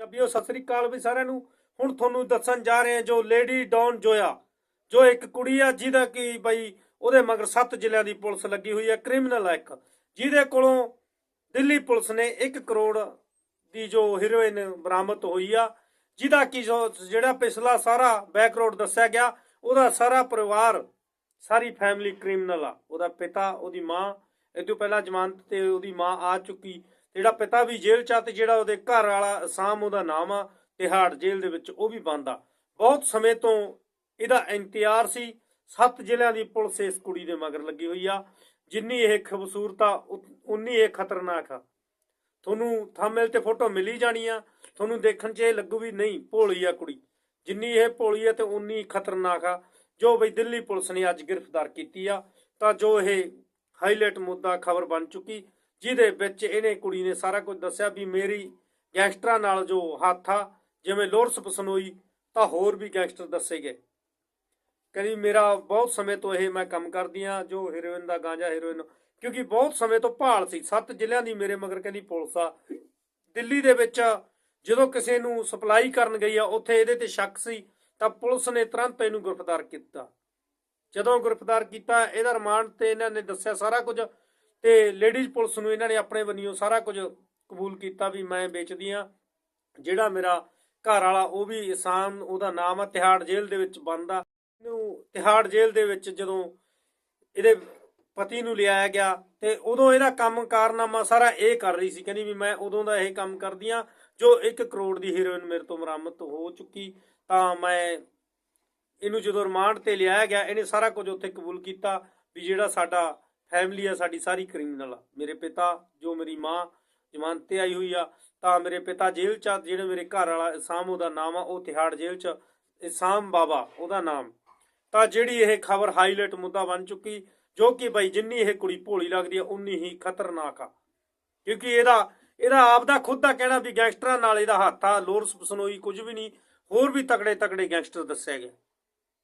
ਪੰਜਾਬੀਓ ਸਤਿ ਸ੍ਰੀ ਅਕਾਲ ਵੀ ਸਾਰਿਆਂ ਨੂੰ ਹੁਣ ਤੁਹਾਨੂੰ ਦੱਸਣ ਜਾ ਰਹੇ ਹਾਂ ਜੋ ਲੇਡੀ ਡੌਨ ਜੋਇਆ ਜੋ ਇੱਕ ਕੁੜੀ ਆ ਜਿਹਦਾ ਕਿ ਬਈ ਉਹਦੇ ਮਗਰ ਸੱਤ ਜ਼ਿਲ੍ਹਿਆਂ ਦੀ ਪੁਲਿਸ ਲੱਗੀ ਹੋਈ ਹੈ ਕ੍ਰਿਮੀਨਲ ਆ ਇੱਕ। ਜਿਹਦੇ ਕੋਲੋਂ ਦਿੱਲੀ ਪੁਲਿਸ ਨੇ 1 ਕਰੋੜ ਦੀ ਜੋ ਹੀਰੋਇਨ ਬਰਾਮਦ ਹੋਈ ਆ, ਜਿਹਦਾ ਕਿ ਜਿਹੜਾ ਪਿਛਲਾ ਸਾਰਾ ਬੈਕਗ੍ਰਾਉਂਡ ਦੱਸਿਆ ਗਿਆ, ਉਹਦਾ ਸਾਰਾ ਪਰਿਵਾਰ, ਸਾਰੀ ਫੈਮਿਲੀ ਕ੍ਰਿਮੀਨਲ ਆ। ਉਹਦਾ ਪਿਤਾ, ਉਹਦੀ ਮਾਂ, ਇਹ ਤੋਂ ਪਹਿਲਾਂ ਜ਼ਮਾਨਤ ਤੇ ਉਹਦੀ ਮਾਂ ਆ ਚੁੱਕੀ। ਜਿਹੜਾ ਪਿਤਾ ਵੀ ਜੇਲ੍ਹ ਚ ਆ ਤੇ ਜਿਹੜਾ ਉਹਦੇ ਘਰ ਵਾਲਾ ਅਸਾਮ ਉਹਦਾ ਨਾਮ ਆ, ਤਿਹਾੜ ਜੇਲ੍ਹ ਦੇ ਵਿੱਚ ਉਹ ਵੀ ਬੰਦ ਆ। ਬਹੁਤ ਸਮੇਂ ਤੋਂ ਇਹਦਾ ਇੰਤਜ਼ਾਰ ਸੀ। ਸੱਤ ਜ਼ਿਲ੍ਹਿਆਂ ਦੀ ਪੁਲਿਸ ਇਸ ਕੁੜੀ ਦੇ ਮਗਰ ਲੱਗੀ ਹੋਈ ਆ। ਜਿੰਨੀ ਇਹ ਖੂਬਸੂਰਤ ਆ ਉਨੀ ਇਹ ਖਤਰਨਾਕ ਆ। ਤੁਹਾਨੂੰ ਥੰਬਨੇਲ ਤੇ ਫੋਟੋ ਮਿਲੀ ਜਾਣੀ ਆ। ਤੁਹਾਨੂੰ ਦੇਖਣ 'ਚ ਇਹ ਲੱਗੂ ਵੀ ਨਹੀਂ, ਭੋਲੀ ਆ ਕੁੜੀ। ਜਿੰਨੀ ਇਹ ਭੋਲੀ ਆ ਤੇ ਉਨੀ ਖਤਰਨਾਕ ਆ। ਜੋ ਬਈ ਦਿੱਲੀ ਪੁਲਿਸ ਨੇ ਅੱਜ ਗ੍ਰਿਫਤਾਰ ਕੀਤੀ ਆ, ਤਾਂ ਜੋ ਇਹ ਹਾਈਲਾਈਟ ਮੁੱਦਾ ਖਬਰ ਬਣ ਚੁੱਕੀ ਜਿਹਦੇ ਵਿੱਚ ਇਹਨੇ ਕੁੜੀ ਨੇ ਸਾਰਾ ਕੁਝ ਦੱਸਿਆ ਵੀ ਮੇਰੀ ਗੈਂਗਸਟਰਾਂ ਨਾਲ ਜੋ ਹੱਥ ਆ, ਜਿਵੇਂ ਲੋਰਸ ਪਸਨੋਈ, ਤਾਂ ਹੋਰ ਵੀ ਗੈਂਗਸਟਰ ਦੱਸੇ ਗਏ। ਕਹਿੰਦੀ, ਮੇਰਾ ਬਹੁਤ ਸਮੇਂ ਤੋਂ ਇਹ ਮੈਂ ਕੰਮ ਕਰਦੀ ਆ, ਜੋ ਹੀਰੋਇਨ ਦਾ ਗਾਂਜਾ ਹੀਰੋਇਨ ਕਿਉਂਕਿ ਬਹੁਤ ਸਮੇਂ ਤੋਂ ਭਾਲ ਸੀ, ਸੱਤ ਜ਼ਿਲ੍ਹਿਆਂ ਦੀ ਮੇਰੇ ਮਗਰ ਕਹਿੰਦੀ ਪੁਲਿਸ ਆ। ਦਿੱਲੀ ਦੇ ਵਿੱਚ ਜਦੋਂ ਕਿਸੇ ਨੂੰ ਸਪਲਾਈ ਕਰਨ ਗਈ ਆ, ਉੱਥੇ ਇਹਦੇ ਤੇ ਸ਼ੱਕ ਸੀ, ਤਾਂ ਪੁਲਿਸ ਨੇ ਤੁਰੰਤ ਇਹਨੂੰ ਗ੍ਰਿਫਤਾਰ ਕੀਤਾ। ਜਦੋਂ ਗ੍ਰਿਫਤਾਰ ਕੀਤਾ, ਇਹਦਾ ਰਿਮਾਂਡ ਤੇ ਇਹਨਾਂ ਨੇ ਦੱਸਿਆ ਸਾਰਾ ਕੁਝ ਤੇ ਲੇਡੀਜ਼ ਪੁਲਿਸ ਨੂੰ ਇਹਨਾਂ ਨੇ ਆਪਣੇ ਵੱਲੋਂ ਸਾਰਾ ਕੁਝ ਕਬੂਲ ਕੀਤਾ ਵੀ ਮੈਂ ਵੇਚਦੀ ਆ ਜਿਹੜਾ ਮੇਰਾ ਘਰ ਵਾਲਾ, ਉਹ ਵੀ ਆਸਾਮ ਉਹਦਾ ਨਾਮ ਆ, ਤਿਹਾੜ ਜੇਲ੍ਹ ਦੇ ਵਿੱਚ ਬੰਦ ਇਹਨੂੰ ਤਿਹਾੜ ਜੇਲ੍ਹ ਦੇ ਵਿੱਚ ਜਦੋਂ ਇਹਦੇ ਪਤੀ ਨੂੰ ਲਿਆਇਆ ਗਿਆ ਤੇ ਉਦੋਂ ਇਹਦਾ ਕੰਮ ਕਾਰਨਾਮਾ ਸਾਰਾ ਇਹ ਕਰ ਰਹੀ ਸੀ, ਕਹਿੰਦੀ ਵੀ ਮੈਂ ਉਦੋਂ ਦਾ ਇਹ ਕੰਮ ਕਰਦੀ ਆ ਜੋ 1 ਕਰੋੜ ਦੀ ਹੀਰੋਇਨ ਮੇਰੇ ਤੋਂ ਬਰਾਮਦ ਹੋ ਚੁੱਕੀ। ਤਾਂ ਮੈਂ ਇਹਨੂੰ ਜਦੋਂ ਰਿਮਾਂਡ ਤੇ ਲਿਆਇਆ ਗਿਆ, ਇਹਨੇ ਸਾਰਾ ਕੁਝ ਉੱਥੇ ਕਬੂਲ ਕੀਤਾ ਵੀ ਜਿਹੜਾ ਸਾਡਾ ਫੈਮਿਲੀ ਆ ਸਾਡੀ ਸਾਰੀ ਕ੍ਰਿਮੀਨਲ ਆ। ਮੇਰੇ ਪਿਤਾ ਜੋ ਮੇਰੀ ਮਾਂ ਜ਼ਮਾਨਤ ਤੇ ਆਈ ਹੋਈ ਆ ਤਾਂ ਮੇਰੇ ਪਿਤਾ ਜੇਲ੍ਹ ਚ ਆ, ਜਿਹੜੇ ਮੇਰੇ ਘਰ ਵਾਲਾ ਇਸਾਮ ਉਹਦਾ ਨਾਮ ਆ ਉਹ ਤਿਹਾੜ ਜੇਲ੍ਹ ਚ ਇਸਾਮ ਬਾਬਾ ਉਹਦਾ ਨਾਮ। ਤਾਂ ਜਿਹੜੀ ਇਹ ਖਬਰ ਹਾਈਲਾਈਟ ਮੁੱਦਾ ਬਣ ਚੁੱਕੀ ਜੋ ਕਿ ਬਈ ਜਿੰਨੀ ਇਹ ਕੁੜੀ ਭੋਲੀ ਲੱਗਦੀ ਆ ਉਨੀ ਹੀ ਖਤਰਨਾਕ ਆ। ਕਿਉਂਕਿ ਇਹਦਾ ਇਹਦਾ ਆਪ ਦਾ ਖੁਦ ਦਾ ਕਹਿਣਾ ਵੀ ਗੈਂਗਸਟਰਾਂ ਨਾਲ ਇਹਦਾ ਹੱਥ ਆ ਲੋਰਸ ਬਸਨੋਈ ਕੁਝ ਵੀ ਨਹੀਂ ਹੋਰ ਵੀ ਤਕੜੇ ਤਕੜੇ ਗੈਂਗਸਟਰ ਦੱਸਿਆ ਗਿਆ।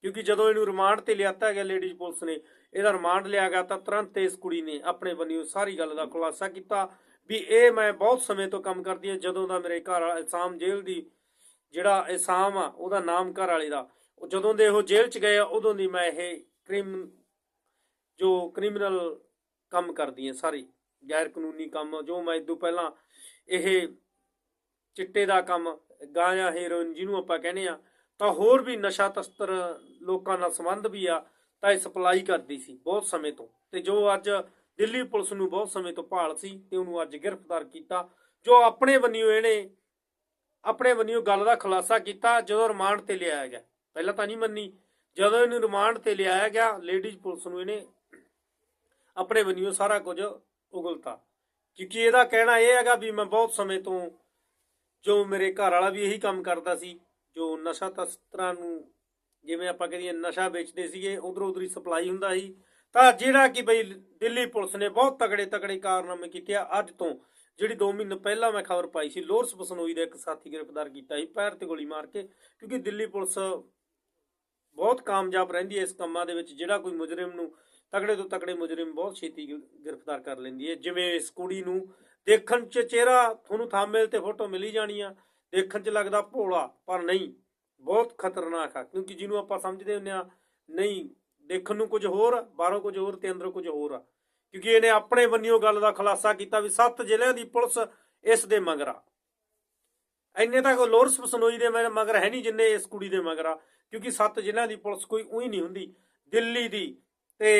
ਕਿਉਂਕਿ ਜਦੋਂ ਇਹਨੂੰ ਰਿਮਾਂਡ ਤੇ ਲਿਆਤਾ ਗਿਆ ਲੇਡੀਜ਼ ਪੁਲਿਸ ਨੇ, ਇਹਦਾ ਰਿਮਾਂਡ ਲਿਆ ਗਿਆ ਤਾਂ ਤੁਰੰਤ ਇਸ ਕੁੜੀ ਨੇ ਆਪਣੇ ਬੰਨਿਓ ਸਾਰੀ ਗੱਲ ਦਾ ਖੁਲਾਸਾ ਕੀਤਾ ਵੀ ਇਹ ਮੈਂ ਬਹੁਤ ਸਮੇਂ ਤੋਂ ਕੰਮ ਕਰਦੀ ਹਾਂ, ਜਦੋਂ ਦਾ ਮੇਰੇ ਘਰ ਵਾਲਾ ਇਸਾਮ ਜੇਲ੍ਹ ਦੀ ਜਿਹੜਾ ਇਸਾਮ ਆ, ਉਹਦਾ ਨਾਮ ਘਰ ਵਾਲੇ ਦਾ, ਉਹ ਜਦੋਂ ਦੇ ਉਹ ਜੇਲ੍ਹ ਚ ਗਏ ਆ, ਉਦੋਂ ਦੀ ਮੈਂ ਇਹ ਕ੍ਰਿਮ, ਜੋ ਕ੍ਰਿਮੀਨਲ ਕੰਮ ਕਰਦੀ ਹਾਂ ਸਾਰੀ ਗੈਰ ਕਾਨੂੰਨੀ ਕੰਮ, ਜੋ ਮੈਂ ਇਦੋਂ ਪਹਿਲਾਂ ਇਹ ਚਿੱਟੇ ਦਾ ਕੰਮ ਗਾਂਜਾ ਹੀਰੋਇਨ ਜਿਹਨੂੰ ਆਪਾਂ ਕਹਿੰਦੇ ਆ ਤਾਂ ਹੋਰ ਵੀ ਨਸ਼ਾ ਤਸਤਰ ਲੋਕਾਂ ਨਾਲ ਸੰਬੰਧ ਵੀ ਆ, ਤਾਂ ਇਹ ਸਪਲਾਈ ਕਰਦੀ ਸੀ ਬਹੁਤ ਸਮੇਂ ਤੋਂ। ਤੇ ਜੋ ਅੱਜ ਦਿੱਲੀ ਪੁਲਿਸ ਨੂੰ ਬਹੁਤ ਸਮੇਂ ਤੋਂ ਭਾਲ ਸੀ ਤੇ ਉਹਨੂੰ ਅੱਜ ਗ੍ਰਿਫਤਾਰ ਕੀਤਾ, ਜੋ ਆਪਣੇ ਵੱਲੋਂ ਇਹਨੇ, ਆਪਣੇ ਵੱਲੋਂ ਗੱਲ ਦਾ ਖੁਲਾਸਾ ਕੀਤਾ, ਜਦੋਂ ਰਿਮਾਂਡ ਤੇ ਲਿਆਇਆ ਗਿਆ। ਪਹਿਲਾਂ ਤਾਂ ਨਹੀਂ ਮੰਨੀ, ਜਦੋਂ ਇਹਨੂੰ ਰਿਮਾਂਡ ਤੇ ਲਿਆਇਆ ਗਿਆ, ਲੇਡੀਜ਼ ਪੁਲਿਸ ਨੂੰ ਇਹਨੇ ਆਪਣੇ ਵੰਨਿਓ ਸਾਰਾ ਕੁਝ ਉਗਲਤਾ। ਕਿਉਂਕਿ ਇਹਦਾ ਕਹਿਣਾ ਇਹ ਹੈਗਾ ਵੀ ਮੈਂ ਬਹੁਤ ਸਮੇਂ ਤੋਂ, ਜੋ ਮੇਰੇ ਘਰ ਵਾਲਾ ਵੀ ਇਹੀ ਕੰਮ ਕਰਦਾ ਸੀ ਜੋ ਨਸ਼ਾ ਤਸਤਰਾਂ ਨੂੰ ਜਿਵੇਂ ਆਪਾਂ ਕਹਿੰਦੇ ਨਸ਼ਾ ਵੇਚਦੇ ਸੀਗੇ, ਉਧਰੋਂ ਹੀ ਸਪਲਾਈ ਹੁੰਦਾ ਸੀ। ਤਾਂ ਜਿਹੜਾ ਕਿ ਬਈ ਦਿੱਲੀ ਪੁਲਿਸ ਨੇ ਬਹੁਤ ਤਕੜੇ ਤਕੜੇ ਕਾਰਨਾਮੇ ਕੀਤੇ ਅੱਜ ਤੋਂ। ਜਿਹੜੀ 2 ਮਹੀਨੇ ਪਹਿਲਾਂ ਮੈਂ ਖਬਰ ਪਾਈ ਸੀ, ਲੋਰਸ ਬਸਨੋਈ ਦਾ ਇੱਕ ਸਾਥੀ ਗ੍ਰਿਫਤਾਰ ਕੀਤਾ ਸੀ, ਪੈਰ ਤੇ ਗੋਲੀ ਮਾਰ ਕੇ, ਕਿਉਂਕਿ ਦਿੱਲੀ ਪੁਲਿਸ ਬਹੁਤ ਕਾਮਯਾਬ ਰਹਿੰਦੀ ਹੈ ਇਸ ਕੰਮਾਂ ਦੇ ਵਿੱਚ। ਜਿਹੜਾ ਕੋਈ ਮੁਜਰਮ ਨੂੰ, ਤਕੜੇ ਤੋਂ ਤਕੜੇ ਮੁਜਰਮ ਬਹੁਤ ਛੇਤੀ ਗ੍ਰਿਫਤਾਰ ਕਰ ਲੈਂਦੀ ਹੈ। ਜਿਵੇਂ ਇਸ ਕੁੜੀ ਨੂੰ ਦੇਖਣ 'ਚ ਚਿਹਰਾ, ਤੁਹਾਨੂੰ ਥੰਬਨੇਲ ਤੇ ਫੋਟੋ ਮਿਲੀ ਜਾਣੀ ਆ। ਦੇਖਣ 'ਚ ਲੱਗਦਾ ਭੋਲਾ, ਪਰ ਨਹੀਂ, ਬਹੁਤ ਖਤਰਨਾਕ ਆ, ਕਿਉਂਕਿ ਜਿਹਨੂੰ ਆਪਾਂ ਸਮਝਦੇ ਹੁੰਦੇ ਆ ਨਹੀਂ, ਦੇਖਣ ਨੂੰ ਕੁਝ ਹੋਰ, ਬਾਹਰੋਂ ਕੁਝ ਹੋਰ ਤੇ ਅੰਦਰੋਂ ਕੁਝ ਹੋਰ ਆ। ਕਿਉਂਕਿ ਇਹਨੇ ਆਪਣੇ ਬੰਨਿਓ ਗੱਲ ਦਾ ਖੁਲਾਸਾ ਕੀਤਾ ਵੀ ਸੱਤ ਜ਼ਿਲ੍ਹਿਆਂ ਦੀ ਪੁਲਿਸ ਇਸ ਦੇ ਮਗਰ ਆ। ਇੰਨੇ ਤਾਂ ਕੋਈ ਲੋਰਸ ਪਸਨੋਈ ਦੇ ਮਗਰ ਹੈ ਨਹੀਂ ਜਿੰਨੇ ਇਸ ਕੁੜੀ ਦੇ ਮਗਰ ਆ, ਕਿਉਂਕਿ ਸੱਤ ਜ਼ਿਲ੍ਹਿਆਂ ਦੀ ਪੁਲਿਸ ਕੋਈ ਉਹੀ ਨਹੀਂ ਹੁੰਦੀ। ਦਿੱਲੀ ਦੀ ਤੇ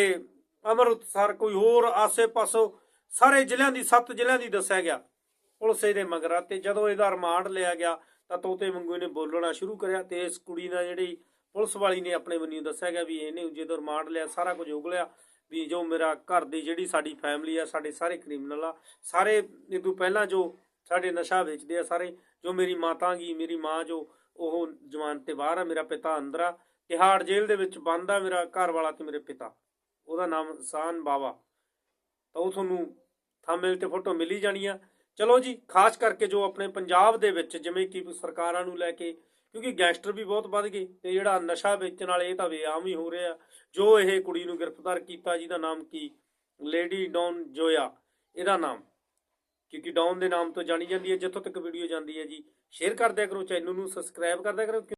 ਅੰਮ੍ਰਿਤਸਰ, ਕੋਈ ਹੋਰ ਆਸੇ-ਪਾਸੋਂ ਸਾਰੇ ਜ਼ਿਲ੍ਹਿਆਂ ਦੀ ਸੱਤ ਜ਼ਿਲ੍ਹਿਆਂ ਦੀ ਦੱਸਿਆ ਗਿਆ। ਪੁਲਿਸ ਇਹਦੇ ਮਗਰ ਆ ਤੇ ਜਦੋਂ ਇਹਦਾ ਰਿਮਾਂਡ ਲਿਆ ਗਿਆ ਤਾਂ ਤੋਤੇ ਵਾਂਗੂ ਇਹਨੇ ਬੋਲਣਾ ਸ਼ੁਰੂ ਕਰਿਆ ਤੇ ਇਸ ਕੁੜੀ ਦਾ ਜਿਹੜੀ ਪੁਲਿਸ ਵਾਲੀ ਨੇ ਆਪਣੇ ਬੰਨਿਓ ਦੱਸਿਆ ਗਿਆ ਵੀ ਇਹਨੇ ਜਦੋਂ ਰਿਮਾਂਡ ਲਿਆ ਸਾਰਾ ਕੁਝ ਉਗਲਿਆ ਵੀ ਜੋ ਮੇਰਾ ਘਰ ਦੀ ਜਿਹੜੀ ਸਾਡੀ ਫੈਮਿਲੀ ਆ, ਸਾਡੇ ਸਾਰੇ ਕ੍ਰਿਮੀਨਲ ਆ, ਸਾਰੇ ਇਹ ਤੋਂ ਪਹਿਲਾਂ ਜੋ ਸਾਡੇ ਨਸ਼ਾ ਵੇਚਦੇ ਆ, ਸਾਰੇ ਜੋ ਮੇਰੀ ਮਾਤਾ ਗਈ ਮੇਰੀ ਮਾਂ ਜੋ ਉਹ ਜਵਾਨ ਤੇ ਬਾਹਰ ਆ, ਮੇਰਾ ਪਿਤਾ ਅੰਦਰ ਆ, ਤਿਹਾੜ ਜੇਲ੍ਹ ਦੇ ਵਿੱਚ ਬੰਦ ਆ ਮੇਰਾ ਘਰ ਵਾਲਾ ਤੇ ਮੇਰੇ ਪਿਤਾ। ਉਹਦਾ ਨਾਮ ਸਾਨ ਬਾਵਾ। ਤਾਂ ਉਹ ਤੁਹਾਨੂੰ ਥੰਬਨੇਲ ਤੇ ਫੋਟੋ ਮਿਲੀ ਜਾਣੀ ਆ। ਚਲੋ ਜੀ, ਖਾਸ ਕਰਕੇ ਜੋ ਆਪਣੇ ਪੰਜਾਬ ਦੇ ਵਿੱਚ ਜਿਵੇਂ ਕਿ ਸਰਕਾਰਾਂ ਨੂੰ ਲੈ ਕੇ, ਕਿਉਂਕਿ ਗੈਂਗਸਟਰ ਵੀ ਬਹੁਤ ਵੱਧ ਗਏ ਤੇ ਜਿਹੜਾ ਨਸ਼ਾ ਵੇਚਣ ਵਾਲੇ ਇਹ ਤਾਂ ਬੇਆਮ ਹੀ ਹੋ ਰਿਹਾ ਜੋ ਇਹ ਕੁੜੀ ਨੂੰ ਗ੍ਰਿਫਤਾਰ ਕੀਤਾ, ਜਿਹਦਾ ਨਾਮ ਕੀ? ਲੇਡੀ ਡੌਨ ਜੋਇਆ ਇਹਦਾ ਨਾਮ। ਕਿਉਂਕਿ ਡੌਨ ਦੇ ਨਾਮ ਤੋਂ ਜਾਣੀ ਜਾਂਦੀ ਹੈ, ਜਿੱਥੋਂ ਤੱਕ ਵੀਡੀਓ ਜਾਂਦੀ ਹੈ ਜੀ। ਸ਼ੇਅਰ ਕਰਦਿਆ ਕਰੋ ਚੈਨਲ ਨੂੰ ਸਬਸਕ੍ਰਾਈਬ ਕਰ ਦਿਆ ਕਰੋ